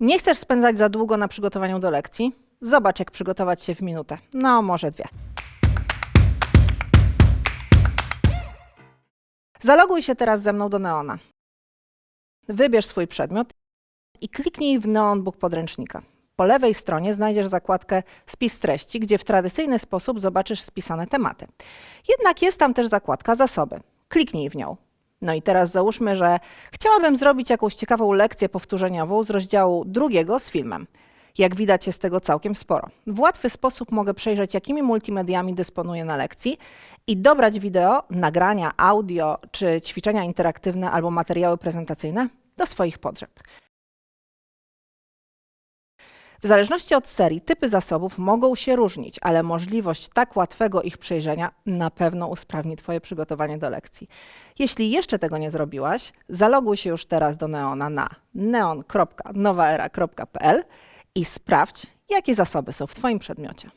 Nie chcesz spędzać za długo na przygotowaniu do lekcji? Zobacz, jak przygotować się w minutę. No, może dwie. Zaloguj się teraz ze mną do Neona. Wybierz swój przedmiot i kliknij w Neon Book podręcznika. Po lewej stronie znajdziesz zakładkę Spis treści, gdzie w tradycyjny sposób zobaczysz spisane tematy. Jednak jest tam też zakładka Zasoby. Kliknij w nią. No i teraz załóżmy, że chciałabym zrobić jakąś ciekawą lekcję powtórzeniową z rozdziału drugiego z filmem. Jak widać jest tego całkiem sporo. W łatwy sposób mogę przejrzeć, jakimi multimediami dysponuję na lekcji i dobrać wideo, nagrania, audio czy ćwiczenia interaktywne albo materiały prezentacyjne do swoich potrzeb. W zależności od serii, typy zasobów mogą się różnić, ale możliwość tak łatwego ich przejrzenia na pewno usprawni Twoje przygotowanie do lekcji. Jeśli jeszcze tego nie zrobiłaś, zaloguj się już teraz do Neona na neon.nowaera.pl i sprawdź, jakie zasoby są w Twoim przedmiocie.